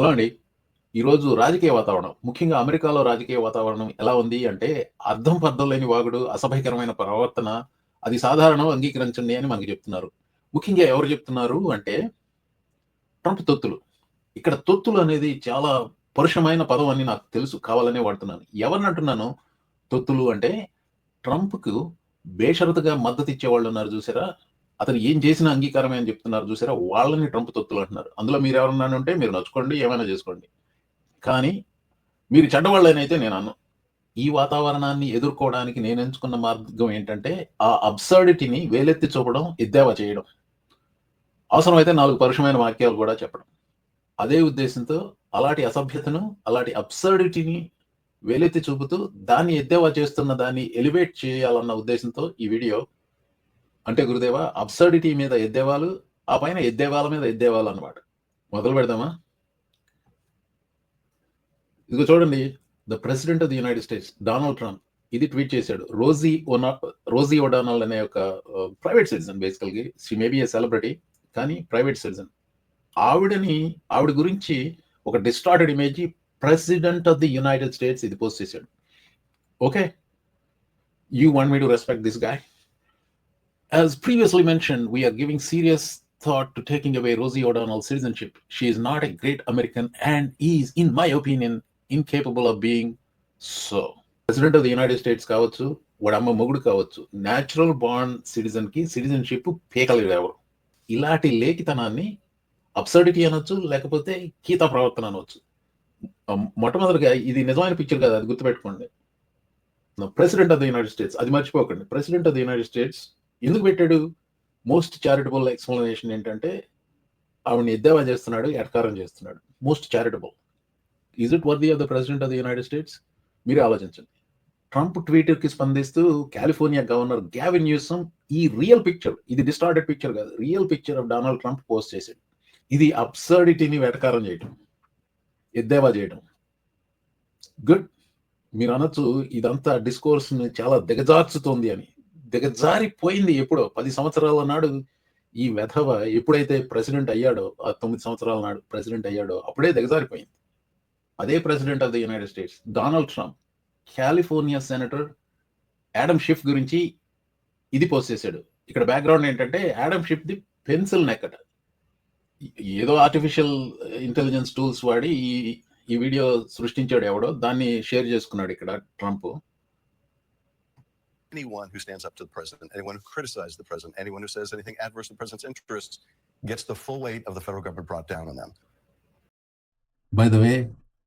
Hello అండి ఈరోజు రాజకీయ వాతావరణం ముఖ్యంగా అమెరికాలో రాజకీయ వాతావరణం ఎలా ఉంది అంటే అర్థం పర్థం లేని వాగుడు అసభ్యకరమైన ప్రవర్తన అది సాధారణం అంగీకరించండి అని మనకి చెప్తున్నారు. ముఖ్యంగా ఎవరు చెప్తున్నారు అంటే ట్రంప్ తొత్తులు. ఇక్కడ తొత్తులు అనేది చాలా పరుషమైన పదం అని నాకు తెలుసు కావాలనే వాడుతున్నాను. ఎవరిని అంటున్నాను తొత్తులు అంటే ట్రంప్కు బేషరతుగా మద్దతు ఇచ్చేవాళ్ళు ఉన్నారు చూసారా? అతను ఏం చేసిన అంగీకారమే అని చెప్తున్నారు చూసారా? వాళ్ళని ట్రంప్ తొత్తులు అంటున్నారు. అందులో మీరు ఎవరన్నా ఉంటే మీరు నచ్చుకోండి ఏమైనా చేసుకోండి. కానీ మీరు చెడ్డవాళ్ళనైతే నేను అన్ను. ఈ వాతావరణాన్ని ఎదుర్కోవడానికి నేను ఎంచుకున్న మార్గం ఏంటంటే ఆ అబ్సర్డిటీని వేలెత్తి చూపడం ఎద్దేవా చేయడం. అవసరమైతే నాలుగు పరుషమైన వాక్యాలు కూడా చెప్పడం. అదే ఉద్దేశంతో అలాంటి అసభ్యతను అలాంటి అబ్సర్డిటీని వేలెత్తి చూపుతూ దాన్ని ఎద్దేవా చేస్తున్న దాన్ని ఎలివేట్ చేయాలన్న ఉద్దేశంతో ఈ వీడియో అంటే గురుదేవ అబ్సర్డిటీ మీద ఎద్దేవాలు ఆ పైన ఎద్దేవాల మీద ఎద్దేవాలు అనమాట మొదలు పెడదామా? ఇదిగో చూడండి the president of the United States Donald Trump ఇది ట్వీట్ చేశాడు. రోజీ ఓనా రోజీ ఒడానాల్ అనే ఒక ప్రైవేట్ సిటిజన్ బేసికల్గా షీ మేబీ ఏ సెలబ్రిటీ కానీ ప్రైవేట్ సిటిజన్ ఆవిడని ఆవిడ గురించి ఒక distorted image president of the United States ఇది పోస్ట్ చేశాడు. Okay you want me to respect this guy As previously mentioned, we are giving serious thought to taking away Rosie O'Donnell's citizenship. She is not a great American and is, in my opinion, incapable of being so. President of the United States కావచ్చు వాడు అమ్మ మొగుడు కావచ్చు natural బాండ్ సిటిజన్కి citizenship పేకలేడు ఎవరు ఇలాంటి లేఖితనాన్ని అబ్సర్డిటీ అనొచ్చు లేకపోతే గీత ప్రవర్తన అనొచ్చు మొట్టమొదటిగా ఇది నిజమైన పిక్చర్ కాదు అది గుర్తుపెట్టుకోండి president of the United States అది మర్చిపోకండి president of the United States ఎందుకు పెట్టాడు? మోస్ట్ చారిటబుల్ ఎక్స్ప్లెనేషన్ ఏంటంటే ఆవిడని ఎద్దేవా చేస్తున్నాడు ఎటకారం చేస్తున్నాడు. Most charitable is it worthy of the president of the United States మీరే ఆలోచించండి. ట్రంప్ ట్వీటర్కి స్పందిస్తూ కాలిఫోర్నియా గవర్నర్ గ్యావిన్ న్యూసమ్ ఈ రియల్ పిక్చర్ ఇది డిస్టార్టెడ్ పిక్చర్ కాదు real picture of Donald Trump post చేశాడు. ఇది అబ్సర్డిటీని వెటకారం చేయడం ఎద్దేవా చేయడం గుడ్ మీరు అనొచ్చు ఇదంతా డిస్కోర్స్ని చాలా దిగజార్చుతోంది అని. దిగజారిపోయింది ఎప్పుడో? పది సంవత్సరాల నాడు ఈ వెధవ ఎప్పుడైతే ప్రెసిడెంట్ అయ్యాడో ఆ తొమ్మిది సంవత్సరాల నాడు ప్రెసిడెంట్ అయ్యాడో అప్పుడే దిగజారిపోయింది. అదే president of the United States Donald Trump. California senator Adam Schiff గురించి ఇది పోస్ట్ చేశాడు. ఇక్కడ బ్యాక్గ్రౌండ్ ఏంటంటే యాడమ్ షిఫ్ ది పెన్సిల్ నెక్కట. ఏదో ఆర్టిఫిషియల్ ఇంటెలిజెన్స్ టూల్స్ వాడి ఈ ఈ వీడియో సృష్టించాడు ఎవడో దాన్ని షేర్ చేసుకున్నాడు ఇక్కడ Trump. anyone who stands up to the president, anyone who criticizes the president, anyone who says anything adverse to the president's interests gets the full weight of the federal government brought down on them. By the way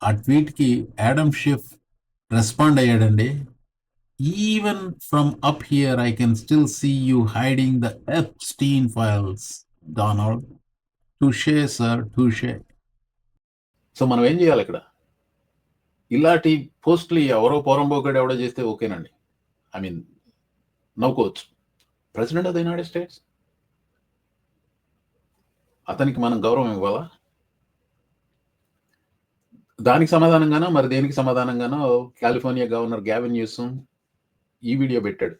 ఆ tweet కి Adam Schiff respond అయ్యాడండి even from up here I can still see you hiding the Epstein files Donald touché sir touché so మనం ఏం చేయాలి ఇక్కడ ఇలాంటి పోస్టులు ఎవరో పోరంబోగాడు ఎవడో చేస్తే ఓకేనండి I mean నవ్వుకోవచ్చు president of the United States అతనికి మనం గౌరవం ఇవ్వాలా? దానికి సమాధానంగానో మరి దేనికి సమాధానంగానో కాలిఫోర్నియా గవర్నర్ గ్యావిన్ న్యూసం ఈ వీడియో పెట్టాడు.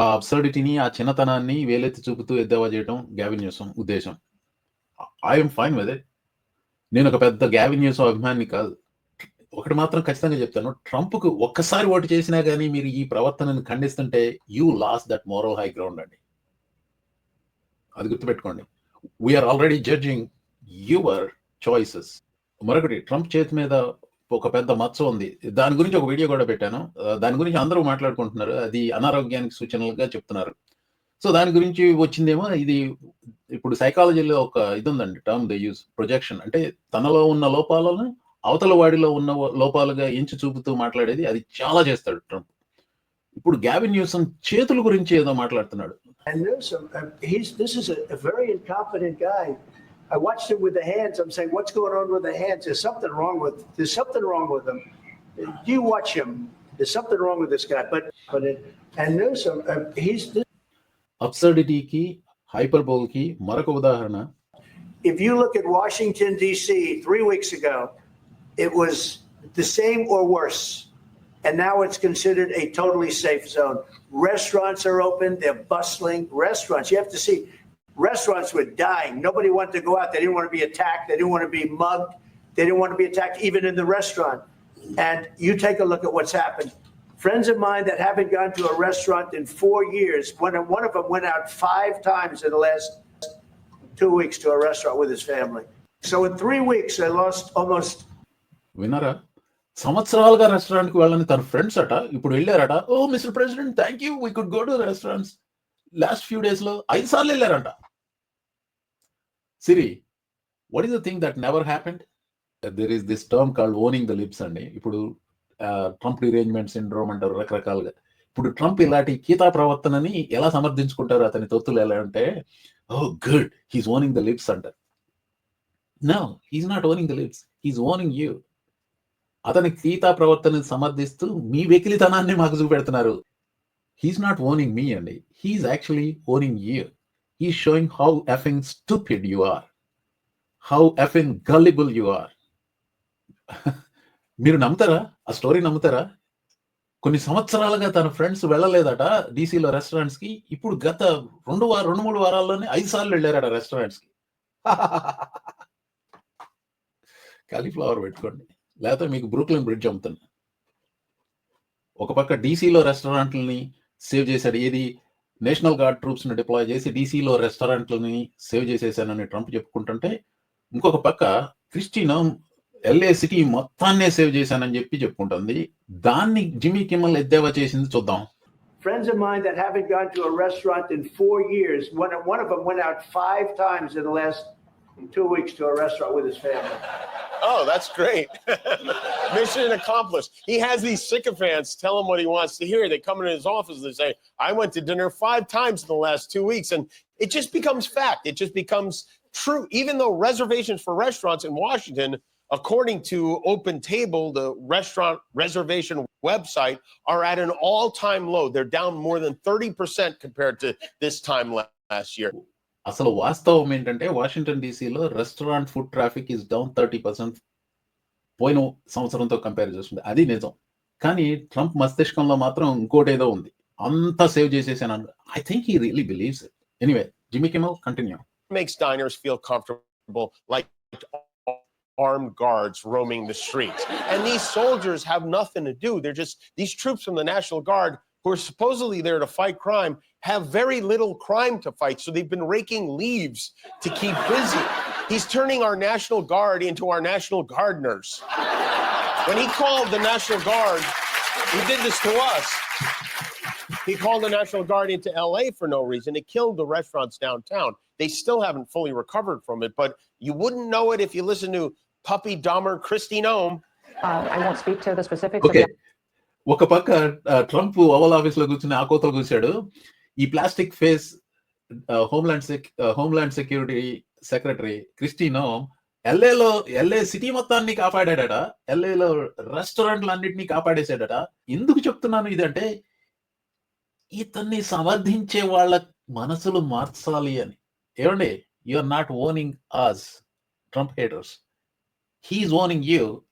ఆ అబ్సర్డిటీని ఆ చిన్నతనాన్ని వేలెత్తి చూపుతూ ఎద్దేవా చేయడం గ్యావిన్ న్యూసం ఉద్దేశం. ఐఎమ్ ఫైన్ విత్ ఇట్ నేను ఒక పెద్ద గ్యావిన్ న్యూసం అభిమాని కాదు. ఒకటి మాత్రం ఖచ్చితంగా చెప్తాను. ట్రంప్కు ఒక్కసారి ఓటు చేసినా కానీ మీరు ఈ ప్రవర్తనను ఖండిస్తుంటే you lose that moral high ground అండి. అది గుర్తుపెట్టుకోండి. We're already judging your choices మరొకటి ట్రంప్ చేతి మీద ఒక పెద్ద మచ్చ ఉంది. దాని గురించి ఒక వీడియో కూడా పెట్టాను. దాని గురించి అందరూ మాట్లాడుకుంటున్నారు. అది అనారోగ్యానికి సూచనలుగా చెప్తున్నారు. సో దాని గురించి వచ్చిందేమో ఇది ఇప్పుడు సైకాలజీలో ఒక ఇది ఉందండి టర్మ్ ద యూస్ ప్రొజెక్షన్ అంటే తనలో ఉన్న లోపాలను అవతల వాడిలో ఉన్న లోపాలుగా ఎంచి చూపుతూ మాట్లాడేది అది చాలా చేస్తాడు ట్రంప్ ఇప్పుడు గ్యావిన్ న్యూసన్ చేతుల గురించి ఏదో మాట్లాడుతున్నాడు And Newsom, uh, he's this is a, a very incompetent guy. I watched him with the hands. I'm saying, what's going on with the hands? There's something wrong with there's something wrong with him. You watch him. There's something wrong with this guy. But but it, and Newsom, uh, he's this, అబ్సర్డిటీకి హైపర్బోల్కి మరొక ఉదాహరణ if you look at Washington D.C. three weeks ago, it was the same or worse. And now it's considered a totally safe zone. Restaurants are open, they're bustling. Restaurants, you have to see restaurants were dying. Nobody wanted to go out. They didn't want to be attacked. They didn't want to be mugged. They didn't want to be attacked even in the restaurant. And you take a look at what's happened. Friends of mine that haven't gone to a restaurant in four years, one of, one of them went out five times in the last two weeks to a restaurant with his family. So in three weeks, I lost almost వినరా సంవత్సరాలుగా రెస్టారెంట్కి వెళ్ళని తన friends అట ఇప్పుడు వెళ్ళారట ఓ mister president thank you we could go to restaurants last few డేస్లో ఐదు సార్లు వెళ్ళారంట. Siri what is the thing that never happened there is this term called owning the libs అండి. ఇప్పుడు ట్రంప్ డిరేంజ్మెంట్ సిండ్రోమ్ అంటారు రకరకాలుగా. ఇప్పుడు ట్రంప్ ఇలాంటి కీతా ప్రవర్తనని ఎలా సమర్థించుకుంటారు అతని తొత్తులు ఎలా అంటే ఓ good he's owning the libs అంటారు. No he's not owning the libs he's owning you అతని గీతా ప్రవర్తనను సమర్థిస్తూ మీ వెకిలితనాన్ని మాకు చూపెడుతున్నారు. హీస్ నాట్ ఓనింగ్ మీ అండి. He's actually owning you he showing how effing stupid you are how effing gullible you are మీరు నమ్ముతారా? ఆ స్టోరీ నమ్ముతారా? కొన్ని సంవత్సరాలుగా తన ఫ్రెండ్స్ వెళ్ళలేదట డీసీలో రెస్టారెంట్స్కి. ఇప్పుడు గత రెండు వారం రెండు మూడు వారాల్లోనే ఐదు సార్లు వెళ్ళారట రెస్టారెంట్స్కి. కాలీఫ్లవర్ పెట్టుకోండి. లేకపోతే మీకు బ్రూక్లిన్ బ్రిడ్జ్ అమ్ముతాను ఒక పక్క డీసీలో రెస్టారెంట్లని సేవ్ చేశాడు. ఏది? నేషనల్ గార్డ్ ట్రూప్స్ని డిప్లాయ్ చేసి డీసీలో రెస్టారెంట్లని సేవ్ చేసేసానని ట్రంప్ చెప్పుకుంటుంటే ఇంకొక పక్క క్రిస్టినా ఎల్ఏ సిటీ మొత్తాన్నే సేవ్ చేశానని చెప్పి చెప్పుకుంటుంది. దాన్ని జిమ్మీ కిమ్మల్ ఎద్దేవా చేసింది చూద్దాం. Friends of mine that haven't gone to a restaurant in four years. One, one of them went out five times in the last two weeks to a restaurant with his family. Oh, that's great. Mission accomplished. He has these sycophants tell him what he wants to hear. They come into his office and they say, I went to dinner five times in the last two weeks. And it just becomes fact. It just becomes true. Even though reservations for restaurants in Washington, according to Open Table, the restaurant reservation website, are at an all time low. They're down more than 30% compared to this time last year. అసలు వాస్తవం ఏంటంటే Washington డీసీలో restaurant food traffic is down thirty percent పోయిన సంవత్సరంతో compare చేస్తుంది అది నిజం కానీ Trump మస్తిష్కంలో మాత్రం ఇంకోటి ఏదో ఉంది అంతా సేవ్ చేసేసాను I think he really believes anyway Jimmy Kimmel continue makes diners feel comfortable like armed guards roaming the streets. And these soldiers have nothing to do. They're just these troops from the National Guard who are supposedly there to fight crime have very little crime to fight. So they've been raking leaves to keep busy. He's turning our National Guard into our National Gardeners. When he called the National Guard, he did this to us. He called the National Guard into LA for no reason. It killed the restaurants downtown. They still haven't fully recovered from it, but you wouldn't know it if you listen to Puppy Dahmer Christy Nome. Uh, I won't speak to the specifics of okay the ఒక పక్క Trump oval ఆఫీస్లో కూర్చుని ఆ కోతలు కూర్చాడు ఈ plastic face homeland sec homeland security secretary క్రిస్టినో ఎల్ఏలో LA city మొత్తాన్ని కాపాడాడట. ఎల్ఏలో రెస్టారెంట్లు అన్నిటినీ కాపాడేశాడట. ఎందుకు చెప్తున్నాను ఇదంటే ఇతన్ని సమర్థించే వాళ్ళ మనసులు మార్చాలి అని. ఏమండి? Are not owning as Trump haters he is owning you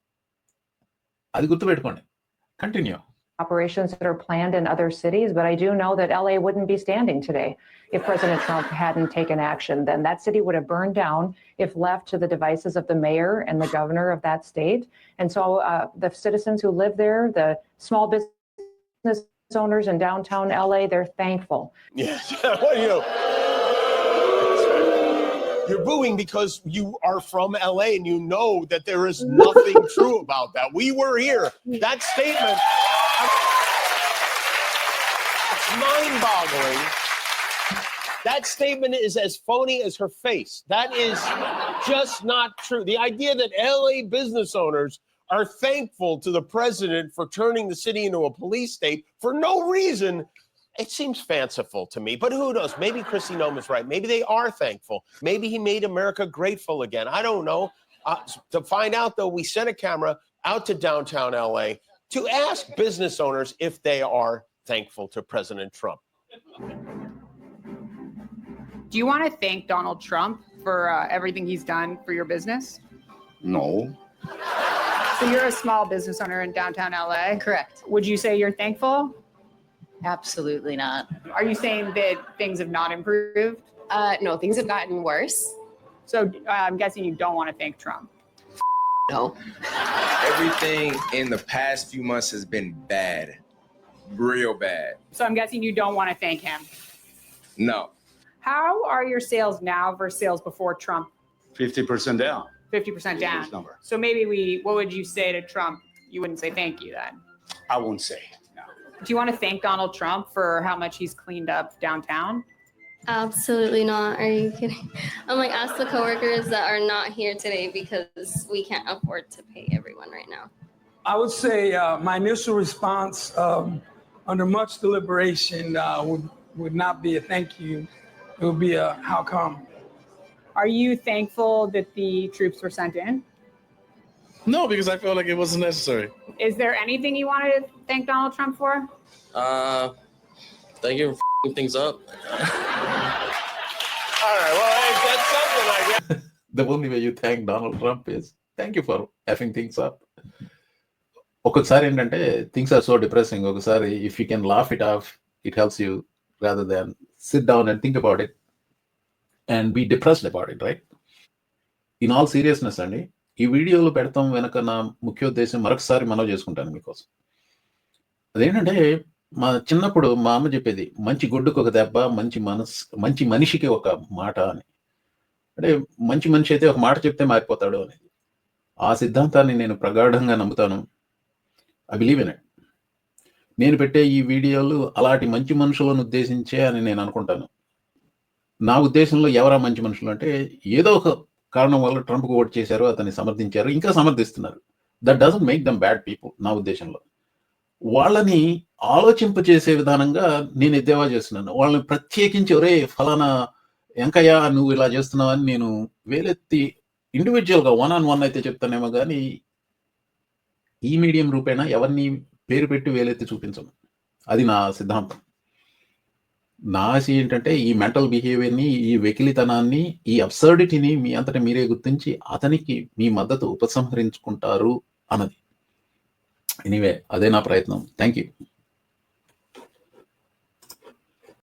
అది గుర్తుపెట్టుకోండి. Continue. Operations that are planned in other cities, but I do know that LA wouldn't be standing today if President Trump hadn't taken action. Then that city would have burned down if left to the devices of the mayor and the governor of that state. And so uh, the citizens who live there, the small business owners in downtown LA, they're thankful. Yeah, are you. You're booing because you are from LA and you know that there is nothing true about that. We were here. That statement, it's mind boggling. That statement is as phony as her face. That is just not true. The idea that LA business owners are thankful to the president for turning the city into a police state for no reason it seems fanciful to me, but who knows? Maybe Chrissy Nome is right. Maybe they are thankful. Maybe he made America grateful again. I don't know. Uh, to find out, though, we sent a camera out to downtown LA to ask business owners if they are thankful to President Trump. Do you want to thank Donald Trump for uh, everything he's done for your business? No, So you're a small business owner in downtown LA. Correct. Would you say you're thankful? Absolutely not. Are you saying that things have not improved? Uh, no, things have gotten worse. So uh, I'm guessing you don't want to thank Trump. No. Everything in the past few months has been bad, real bad. So I'm guessing you don't want to thank him. No, How are your sales now versus sales before Trump? Fifty percent down. 50% down. Number. So maybe we, what would you say to Trump? You wouldn't say thank you then. I won't say. No. Do you want to thank Donald Trump for how much he's cleaned up downtown? Absolutely not. Are you kidding? I'm like, ask the coworkers that are not here today because we can't afford to pay everyone right now. I would say uh, my initial response, um, under much deliberation, uh, would would not be a thank you. It would be a how come. Are you thankful that the troops were sent in? No, because I felt like it wasn't necessary. Is there anything you want to thank Donald Trump for? uh, thank you for f***ing things up. All right. Well, hey, that's something, I guess. the only way you thank Donald Trump is thank you for effing things up. ఒక్కొక్కసారి ఏంటంటే things are so depressing ఒకసారి if you can laugh it off it helps you rather than sit down and think about it and be depressed about it right in all seriousness అండి ఈ వీడియోలు పెడతాం వెనక నా ముఖ్య ఉద్దేశం మరొకసారి మనవి చేసుకుంటాను మీకోసం. అదేంటంటే మా చిన్నప్పుడు మా అమ్మ చెప్పేది మంచి గుడ్డుకు ఒక దెబ్బ మంచి మనస్ మంచి మనిషికి ఒక మాట అని. అంటే మంచి మనిషి అయితే ఒక మాట చెప్తే మారిపోతాడు అనేది. ఆ సిద్ధాంతాన్ని నేను ప్రగాఢంగా నమ్ముతాను. ఐ బిలీవ్ ఇన్ ఇట్ నేను పెట్టే ఈ వీడియోలు అలాంటి మంచి మనుషులను ఉద్దేశించే అని నేను అనుకుంటాను. నా ఉద్దేశంలో ఎవరా మంచి మనుషులు అంటే ఏదో ఒక కారణం వల్ల ట్రంప్కు ఓట్ చేశారు అతన్ని సమర్థించారు ఇంకా సమర్థిస్తున్నారు. That doesn't make them bad people నా ఉద్దేశంలో. వాళ్ళని ఆలోచింప చేసే విధానంగా నేను ఎద్దేవా చేస్తున్నాను. వాళ్ళని ప్రత్యేకించి ఒరే ఫలానా వెంకయ్య నువ్వు ఇలా చేస్తున్నావని నేను వేలెత్తి ఇండివిజువల్గా వన్ ఆన్ వన్ అయితే చెప్తానేమో కానీ ఈ మీడియం రూపేణా ఎవరిని పేరు పెట్టి వేలెత్తి చూపించను. అది నా సిద్ధాంతం. నా ఆశ ఏంటంటే ఈ మెంటల్ బిహేవియర్ని ఈ వెకిలితనాన్ని ఈ అబ్సర్డిటీని మీ అంతటా మీరే గుర్తించి అతనికి మీ మద్దతు ఉపసంహరించుకుంటారు అన్నది. ఎనీవే అదే నా ప్రయత్నం. Thank you